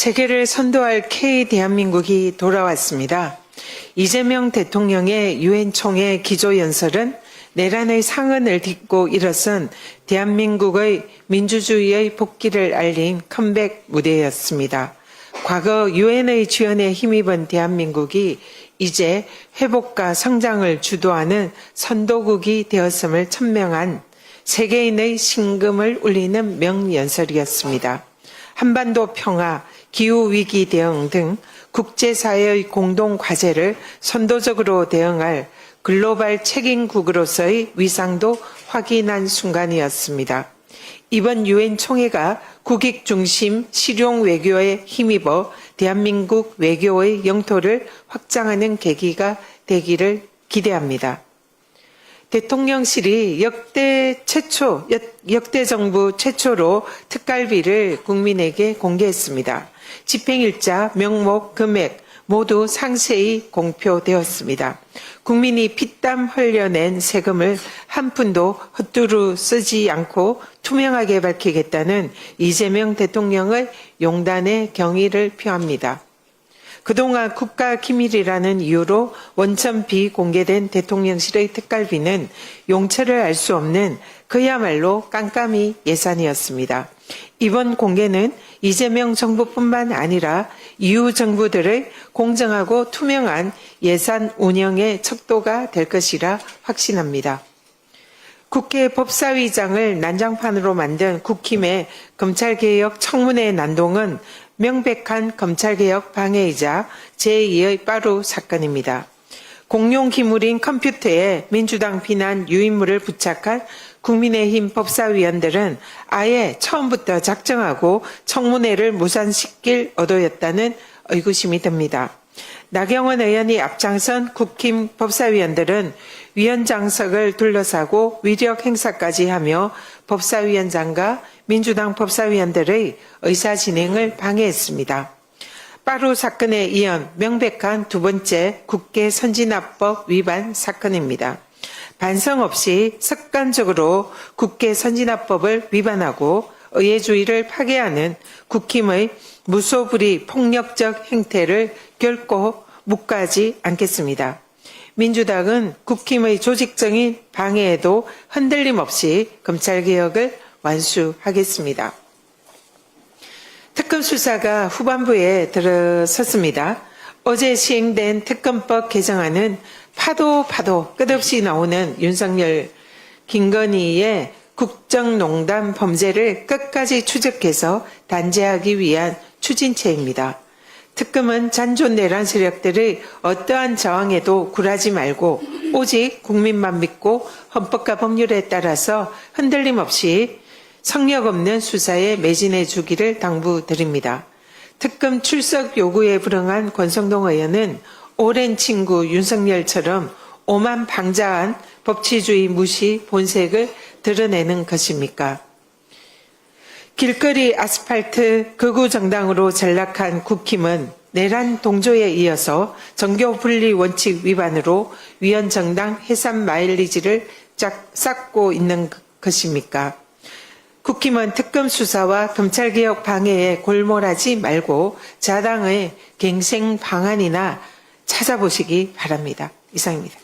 세계를 선도할 K 대한민국이 돌아왔습니다. 이재명 대통령의 유엔 총회 기조연설은 내란의 상흔을 딛고 일어선 대한민국의 민주주의의 복귀를 알린 컴백 무대였습니다. 과거 유엔의 지원에 힘입은 대한민국이 이제 회복과 성장을 주도하는 선도국이 되었음을 천명한 세계인의 심금을 울리는 명연설이었습니다. 한반도 평화, 기후위기 대응 등 국제사회의 공동 과제를 선도적으로 대응할 글로벌 책임국으로서의 위상도 확인한 순간이었습니다. 이번 유엔 총회가 국익 중심 실용 외교에 힘입어 대한민국 외교의 영토를 확장하는 계기가 되기를 기대합니다. 대통령실이 역대 최초, 역- 역대 정부 최초로 특갈비를 국민에게 공개했습니다. 집행일자, 명목, 금액 모두 상세히 공표되었습니다. 국민이 피땀 흘려낸 세금을 한 푼도 헛두루 쓰지 않고 투명하게 밝히겠다는 이재명 대통령의 용단의 경의를 표합니다. 그동안 국가 기밀이라는 이유로 원천 비공개된 대통령실의 특갈비는 용처를 알 수 없는 그야말로 깜깜이 예산이었습니다. 이번 공개는 이재명 정부뿐만 아니라 이후 정부들의 공정하고 투명한 예산 운영의 척도가 될 것이라 확신합니다. 국회 법사위장을 난장판으로 만든 국힘의 검찰개혁 청문회 난동은 명백한 검찰개혁 방해이자 제2의 빠루 사건입니다. 공용 기물인 컴퓨터에 민주당 비난 유인물을 부착한 국민의힘 법사위원들은 아예 처음부터 작정하고 청문회를 무산시킬 의도였다는 의구심이 듭니다. 나경원 의원이 앞장선 국힘 법사위원들은 위원장석을 둘러싸고 위력 행사까지 하며 법사위원장과 민주당 법사위원들의 의사 진행을 방해했습니다. 빠루 사건에 이은 명백한 두 번째 국회 선진화법 위반 사건입니다. 반성 없이 습관적으로 국회 선진화법을 위반하고 의회주의를 파괴하는 국힘의 무소불위 폭력적 행태를 결코 묵과하지 않겠습니다. 민주당은 국힘의 조직적인 방해에도 흔들림 없이 검찰개혁을 완수하겠습니다. 특검 수사가 후반부에 들어섰습니다. 어제 시행된 특검법 개정안은 파도 파도 끝없이 나오는 윤석열 김건희의 국정농단 범죄를 끝까지 추적해서 단죄하기 위한 추진체입니다. 특검은 잔존 내란 세력들의 어떠한 저항에도 굴하지 말고 오직 국민만 믿고 헌법과 법률에 따라서 흔들림 없이 성력 없는 수사에 매진해 주기를 당부드립니다. 특검 출석 요구에 불응한 권성동 의원은 오랜 친구 윤석열처럼 오만 방자한 법치주의 무시 본색을 드러내는 것입니까? 길거리 아스팔트 극우 정당으로 전락한 국힘은 내란 동조에 이어서 정교 분리 원칙 위반으로 위원 정당 해산 마일리지를 짝 쌓고 있는 것입니까? 국힘은 특검 수사와 검찰개혁 방해에 골몰하지 말고 자당의 갱생 방안이나 찾아보시기 바랍니다. 이상입니다.